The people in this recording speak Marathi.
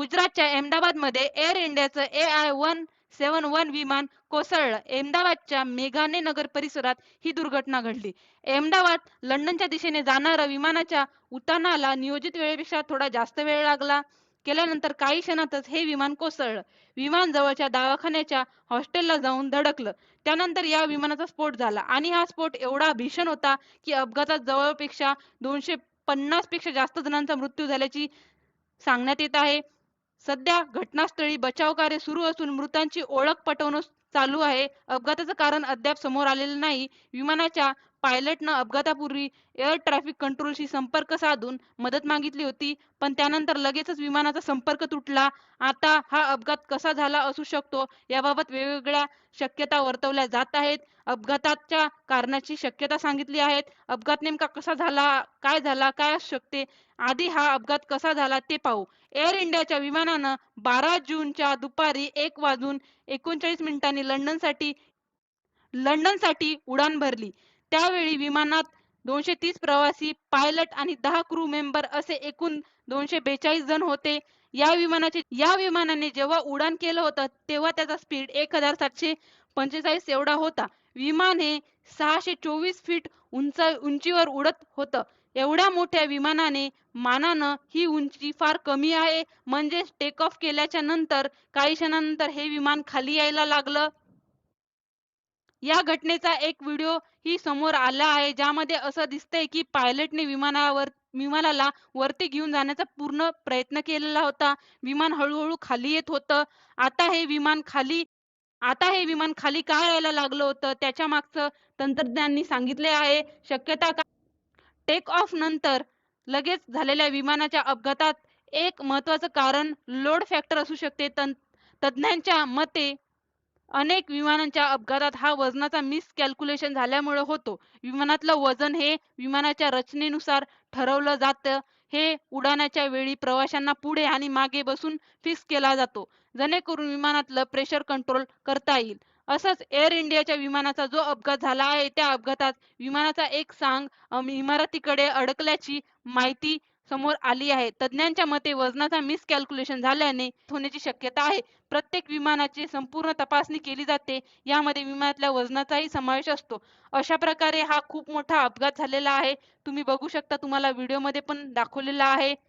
गुजरातच्या अहमदाबादमध्ये एअर इंडियाचं A I one seven one विमान कोसळलं. अहमदाबादच्या मेघाने नगर परिसरात ही दुर्घटना घडली. अहमदाबाद लंडनच्या दिशेने जाणाऱ्या विमानाच्या उड्डाणाला नियोजित वेळेपेक्षा थोडा जास्त वेळ लागला. केल्यानंतर काही क्षणातच हे विमान कोसळलं. विमान जवळच्या दवाखान्याच्या हॉस्टेलला जाऊन धडकलं. त्यानंतर या विमानाचा स्फोट झाला आणि हा स्फोट एवढा भीषण होता की अपघातात जवळपेक्षा दोनशे पन्नासपेक्षा जास्त जणांचा मृत्यू झाल्याची सांगण्यात येत आहे. सध्या घटनास्थळी बचाव कार्य सुरू असून मृतांची ओळख पटवणं चालू आहे. अपघाताचं कारण अद्याप समोर आलेलं नाही. विमानाच्या पायलटनं अपघातापूर्वी एअर ट्रॅफिक कंट्रोलशी संपर्क साधून मदत मागितली होती पण त्यानंतर लगेचच विमानाचा संपर्क तुटला. आता हा अपघात कसा झाला असू शकतो याबाबत वेगवेगळ्या शक्यता वर्तवल्या जात आहेत. अपघाताच्या कारणाची शक्यता सांगितली आहेत. अपघात नेमका कसा झाला काय झाला काय असू शकते? आधी हा अपघात कसा झाला ते पाहू. एअर इंडियाच्या विमानानं बारा जूनच्या दुपारी एक वाजून एकोणचाळीस मिनिटांनी लंडनसाठी लंडनसाठी उडान भरली. त्यावेळी विमानात दोनशे तीस प्रवासी पायलट आणि दहा क्रू मेंबर असे एकूण दोनशे बेचाळीस जण होते. या विमानाचे या विमानाने जेव्हा उडान केलं होतं तेव्हा त्याचा स्पीड एक हजार सातशे पंचेचाळीस एवढा होता. विमान हे सहाशे चोवीस फीट उंच उंचीवर उडत होतं. एवढ्या मोठ्या विमानाने मानानं ही उंची फार कमी आहे. म्हणजे टेक ऑफ केल्याच्यानंतर काही क्षणानंतर हे विमान खाली यायला लागलं. या घटनेचा एक व्हिडिओ ही समोर आला आहे ज्यामध्ये असं दिसतंय की पायलटने विमानावर विमानाला वरती घेऊन जाण्याचा पूर्ण प्रयत्न केलेला होता. विमान हळूहळू खाली येत होतं. आता हे विमान खाली आता हे विमान खाली का यायला लागलं होतं? त्याच्या मागचं तंत्रज्ञांनी सांगितले आहे. शक्यता का? टेक ऑफ नंतर लगेच झालेल्या विमानाच्या अपघातात एक महत्वाचं कारण लोड फॅक्टर असू शकते. तज्ञांच्या मते अनेक विमानांच्या अपघातात हा वजनाचा मिस कॅल्क्युलेशन झाल्यामुळे होतो. विमानातलं वजन हे विमानाच्या रचनेनुसार ठरवलं जातं. हे उडाणाच्या वेळी प्रवाशांना पुढे आणि मागे बसून फिक्स केला जातो. जेणेकरून विमानातलं प्रेशर कंट्रोल करता येईल. असंच एअर इंडियाच्या विमानाचा जो अपघात झाला आहे त्या अपघातात विमानाचा एक सांग इमारतीकडे अडकल्याची माहिती समोर आली आहे. तज्ज्ञांच्या मते वजनाचा मिस कॅल्क्युलेशन झाल्याने होण्याची शक्यता आहे. प्रत्येक विमानाची संपूर्ण तपासणी केली जाते. यामध्ये विमानातल्या वजनाचाही समावेश असतो. अशा प्रकारे हा खूप मोठा अपघात झालेला आहे. तुम्ही बघू शकता तुम्हाला व्हिडिओमध्ये पण दाखवलेला आहे.